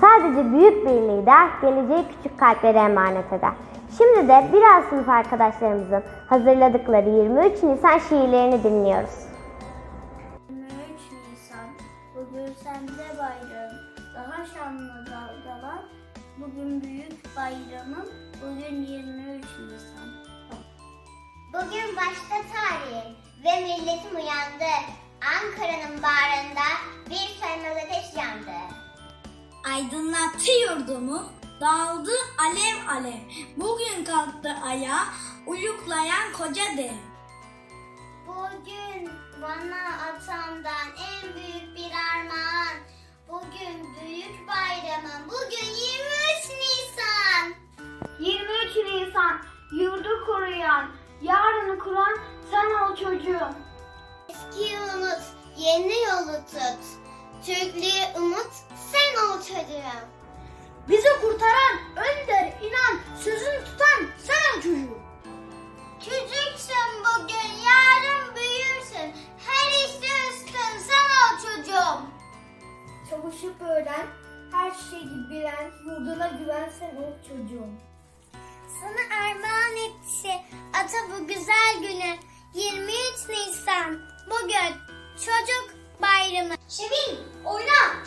Sadece büyük bir lider geleceği küçük kalplere emanet eder. Şimdi de biraz sınıf arkadaşlarımızın hazırladıkları 23 Nisan şiirlerini dinliyoruz. 23 Nisan, bugün sende bayram, daha şanlı dalgalar. Bugün büyük bayramım, bugün 23 Nisan. Bugün başta tarih ve milletim uyandı. Ankara'nın bağrında Aydınlattı yurdumu, dağıldı alev alev. Bugün kalktı ayağa, uyuklayan koca dev. Bugün bana atamdan en büyük bir armağan. Bugün büyük bayramım. Bugün 23 Nisan. 23 Nisan, yurdu koruyan, yarını kuran sen ol çocuğum. Eskiyi unut, yeni yolu tut. Türklüğü umut, Çalışıp öğren, her şeyi bilen, yurduna güven sen ol çocuğum. Sana armağan etti ata bu güzel günü. 23 Nisan bugün çocuk bayramı. Şevin oyna,